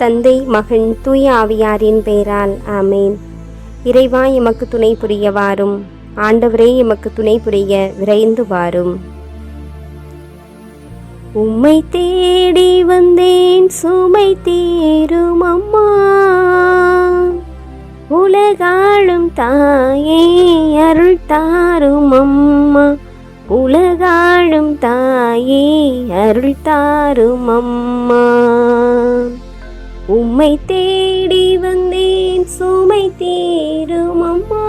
தந்தை மகன் தூய ஆவியாரின் பெயரால் ஆமேன். இறைவா எமக்கு துணை புரிய வாரும். ஆண்டவரே எமக்கு துணை புரிய விரைந்து வாரும். உம்மை தேடி வந்தேன் சுமை தேரும் அம்மா. உலகாளும் தாயே அருள் தாரும் அம்மா. உலகாளும் தாயே அருள் தாரும் அம்மா. உம்மை தேடி வந்தேன் சுமை தேரும் அம்மா.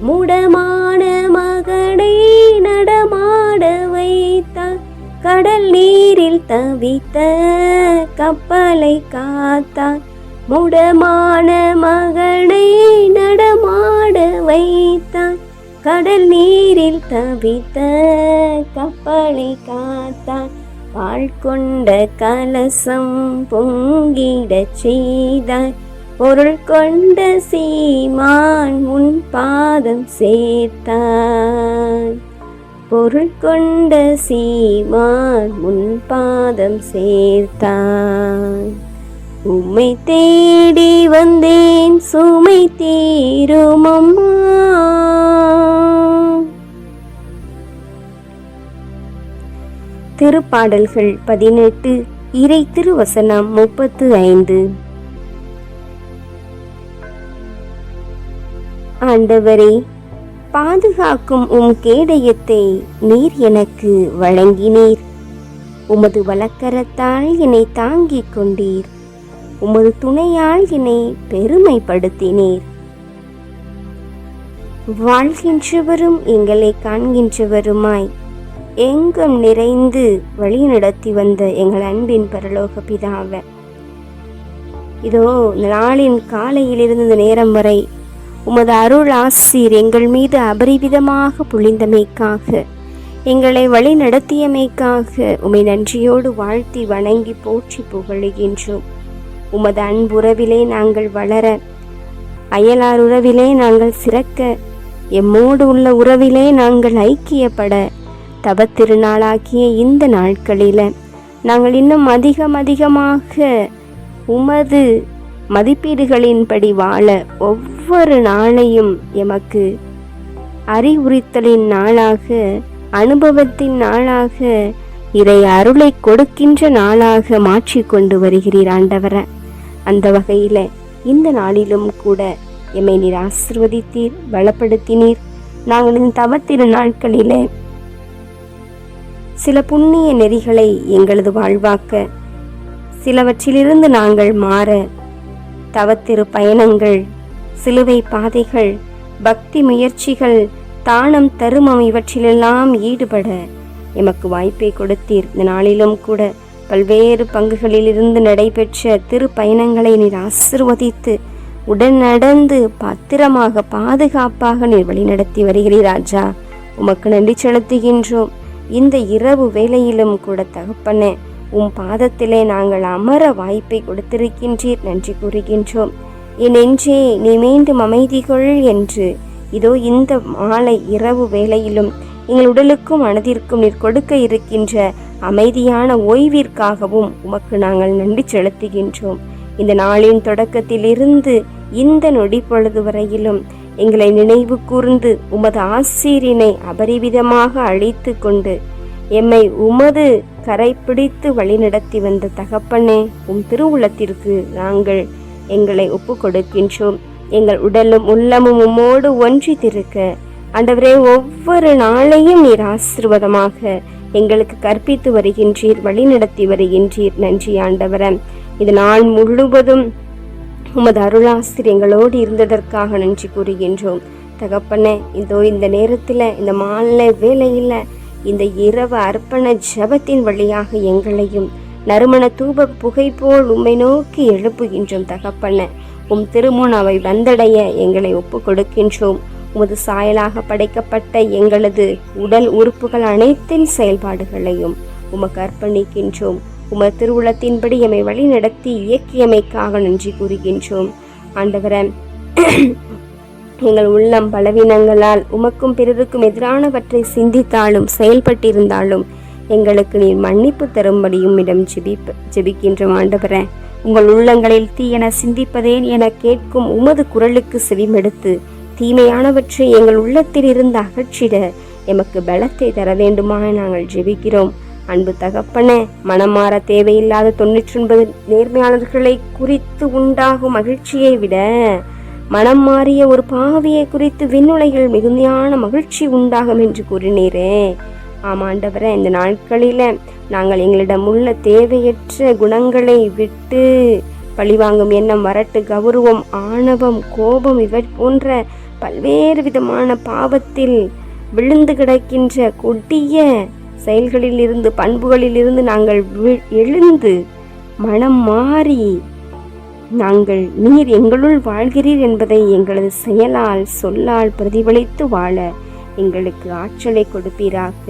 முடமான மகனை நடமாட வைத்தார் கடல் நீரில் தவித்த கப்பலை காத்தார் முடமான மகனை நடமாட வைத்தார் கடல் நீரில் தவித்த கப்பலை காத்தான் பால் கொண்ட கலசம் பொங்கிடச் செய்தார் பொருள் கொண்ட சீமான் முன் பாதம் சேர்த்தான். பொருள் கொண்ட சீமான் முன் பாதம் சேர்த்தான். உம்மை தேடி வந்தேன் சுமை தீரும் அம்மா. திருப்பாடல்கள் பதினெட்டு இறை திருவசனம் முப்பத்து ஐந்து. ஆண்டவரே பாதுகாக்கும் உம் கேடயத்தை நீர் எனக்கு வழங்கினீர். உமது வழக்கரத்தால் என்னை தாங்கிக் கொண்டீர். உமது துணையால் என்னை பெருமைப்படுத்தினீர். வாழ்கின்றவரும் எங்களை காண்கின்றவருமாய் எங்கும் நிறைந்து வழிநடத்தி வந்த எங்கள் அன்பின் பரலோக பிதாவை. இதோ இந்த நாளின் காலையிலிருந்து இந்த நேரம் வரை உமது அருள் ஆசீர் எங்கள் மீது அபரிவிதமாக பொழிந்தமைக்காக எங்களை வழி நடத்தியமைக்காக உமை நன்றியோடு வாழ்த்தி வணங்கி போற்றி புகழுகின்றோம். உமது அன்புறவிலே நாங்கள் வளர அயலார் உறவிலே நாங்கள் சிறக்க எம்மோடு உள்ள உறவிலே நாங்கள் ஐக்கியப்பட தவத்திருநாளாகிய இந்த நாட்களில் நாங்கள் இன்னும் அதிகம் அதிகமாக உமது மதிப்பீடுகளின்படி வாழ ஒவ்வொரு நாளையும் எமக்கு அறிவுறுத்தலின் நாளாக அனுபவத்தின் நாளாக இதை அருளை கொடுக்கின்ற நாளாக மாற்றிக்கொண்டு வருகிறீர் ஆண்டவர. அந்த வகையில் இந்த நாளிலும் கூட எம்மை நீர் ஆசிர்வதித்தீர் பலப்படுத்தினீர். நாங்கள் இந்த தவத்திரு நாட்களிலே சில புண்ணிய நெறிகளை எங்களது வாழ்வாக்க. சிலவற்றிலிருந்து நாங்கள் மாற தவத்திரு பயணங்கள் சிலுவை பாதைகள் பக்தி முயற்சிகள் தானம் தருமம் இவற்றிலெல்லாம் ஈடுபட எமக்கு வாய்ப்பை கொடுத்தீர். இந்த நாளிலும் கூட பல்வேறு பங்குகளிலிருந்து நடைபெற்ற திரு பயணங்களை நீர் ஆசிர்வதித்து உடன் நடந்து பத்திரமாக பாதுகாப்பாக நீர் வழிநடத்தி வருகிறீர் ராஜா. உமக்கு நன்றி செலுத்துகின்றோம். இந்த இரவு வேளையிலும் கூட தகப்பனே உம் பாதத்திலே நாங்கள் அமர வாய்ப்பை கொடுத்திருக்கின்றீர் நன்றி கூறுகின்றோம். என் நெஞ்சே நீ மீண்டும் அமைதி கொள் என்று. இதோ இந்த மாலை இரவு வேளையிலும் எங்கள் உடலுக்கும் மனதிற்கும் நீர் கொடுக்க இருக்கின்ற அமைதியான ஓய்விற்காகவும் உமக்கு நாங்கள் நன்றி செலுத்துகின்றோம். இந்த நாளின் தொடக்கத்திலிருந்து இந்த நொடி பொழுது வரையிலும் எங்களை நினைவு கூர்ந்து உமது ஆசீரினை அபரிவிதமாக அழித்து கொண்டு எம்மை உமது கரை பிடித்து வழிநடத்தி வந்த தகப்பனே உம் திருவுளத்திற்கு நாங்கள் எங்களை ஒப்பு கொடுக்கின்றோம் எங்கள் உடலும் உள்ளமும் உம்மோடு ஒன்றி திருக்க ஆண்டவரே ஒவ்வொரு நாளையும் நீர் ஆசிர்வாதமாக எங்களுக்கு கற்பித்து வருகின்றீர் வழிநடத்தி வருகின்றீர். நன்றி ஆண்டவரன் இது நாள் முழுவதும் உமது அருளாசிரியங்களோடு இருந்ததற்காக நன்றி கூறுகின்றோம். தகப்பனே இதோ இந்த நேரத்தில் இந்த மாலை வேலையில் இந்த இரவு அர்ப்பண ஜபத்தின் வழியாக எங்களையும் நறுமண தூப புகை போல் உம்மை நோக்கி எழுப்புகின்றோம் தகப்பன. உம் திருமுன் அவை வந்தடைய எங்களை ஒப்பு கொடுக்கின்றோம். உமது சாயலாக படைக்கப்பட்ட எங்களது உடல் உறுப்புகள் அனைத்தின் செயல்பாடுகளையும் உமக்கு அர்ப்பணிக்கின்றோம். உமது திருவுளத்தின்படி எம்மை வழி நடத்தி இயக்கியமைக்காக நன்றி கூறுகின்றோம். ஆண்டவரன் எங்கள் உள்ளம் பலவீனங்களால் உமக்கும் பிறருக்கும் எதிரானவற்றை சிந்தித்தாலும் செயல்பட்டிருந்தாலும் எங்களுக்கு நீர் மன்னிப்பு தரும்படியும் இடம் ஜெபிப்ப ஜெபிக்கின்றோம் ஆண்டவரே. உங்கள் உள்ளங்களில் தீயென சிந்திப்பதேன் என கேட்கும் உமது குரலுக்கு செவிமெடுத்து தீமையானவற்றை எங்கள் உள்ளத்தில் இருந்து அகற்றிட எமக்கு பலத்தை தர வேண்டுமா நாங்கள் ஜெபிக்கிறோம். அன்பு தகப்பனே மனம் மாற தேவையில்லாத தொண்ணூற்றி ஒன்பது நேர்மையாளர்களை குறித்து உண்டாகும் மகிழ்ச்சியை விட மனம் மாறிய ஒரு பாவியை குறித்து விண்ணுலைகள் மிகுதியான மகிழ்ச்சி உண்டாகும் என்று கூறினீரே. ஆமாண்டவரே இந்த நாட்களில் நாங்கள் எங்களிடம் உள்ள தேவையற்ற குணங்களை விட்டு பழிவாங்கும் எண்ணம் வரட்டு கௌரவம் ஆணவம் கோபம் இவை போன்ற பல்வேறு விதமான பாவத்தில் விழுந்து கிடக்கின்ற கொடிய செயல்களில் இருந்து பண்புகளில் இருந்து நாங்கள் எழுந்து மனம் மாறி நாங்கள் நீர் எங்களுள் வாழ்கிறீர் என்பதை எங்களது செயலால் சொல்லால் பிரதிபலித்து வாழ எங்களுக்கு ஆற்றலை கொடுப்பீராக.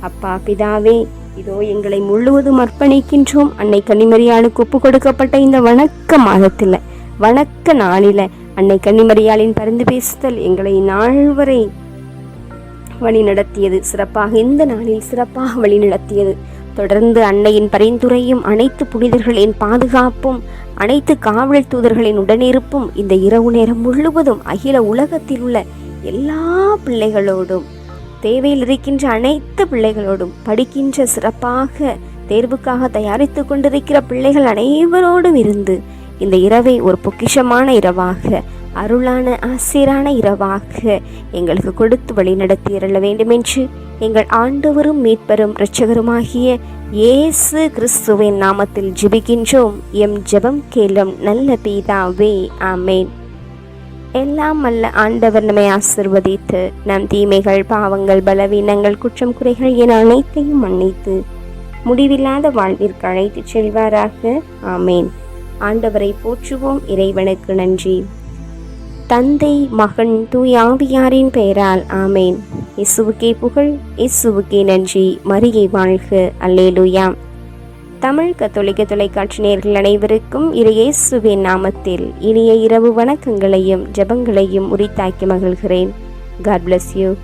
அப்பா பிதாவே இதோ எங்களை முழுவதும் அர்ப்பணிக்கின்றோம். அன்னை கன்னிமரியாளுக்கு ஒப்பு கொடுக்கப்பட்ட இந்த வணக்க மாதத்தில் வணக்க நாளில அன்னை கன்னிமரியாளின் பரிந்து பேசுதல் எங்களை நாள் வரை வழி நடத்தியது. சிறப்பாக இந்த நாளில் சிறப்பாக வழி நடத்தியது. தொடர்ந்து அன்னையின் பரிந்துரையும் அனைத்து புனிதர்களின் பாதுகாப்பும் அனைத்து காவல் தூதர்களின் உடனிருப்பும் இந்த இரவு நேரம் முழுவதும் அகில உலகத்தில் உள்ள எல்லா பிள்ளைகளோடும் தேவையில் இருக்கின்ற அனைத்து பிள்ளைகளோடும் படிக்கின்ற சிறப்பாக தேர்வுக்காக தயாரித்து கொண்டிருக்கிற பிள்ளைகள் அனைவரோடும் இருந்து இந்த இரவை ஒரு பொக்கிஷமான இரவாக அருளான ஆசிரான இரவாக எங்களுக்கு கொடுத்து வழி நடத்தி வேண்டுமென்று எங்கள் ஆண்டவரும் மீட்பரும் இரட்சகருமாகிய இயேசு கிறிஸ்துவின் நாமத்தில் ஜெபிக்கின்றோம். எம் ஜெபம் கேளும் நல்ல பீதாவே ஆமேன். எல்லாம் அல்ல ஆண்டவர் நம்மை ஆசிர்வதித்து நம் தீமைகள் பாவங்கள் பலவீனங்கள் குற்றம் குறைகள் என அனைத்தையும் மன்னித்து முடிவில்லாத வாழ்விற்கு அழைத்துச் செல்வாராக. ஆமேன். ஆண்டவரை போற்றுவோம். இறைவனுக்கு நன்றி. தந்தை மகன் தூயாவியாரின் பெயரால் ஆமேன். இசுவுக்கே புகழ் இசுவுக்கே நன்றி. மரியை வாழ்க. அல்லேலுயா. தமிழ் கத்தோலிக்க தொலைக்காட்சி நேர்கள் அனைவருக்கும் இறையேசுவின் நாமத்தில் இனிய இரவு வணக்கங்களையும் ஜெபங்களையும் உரித்தாக்கி மகிழ்கிறேன். God bless you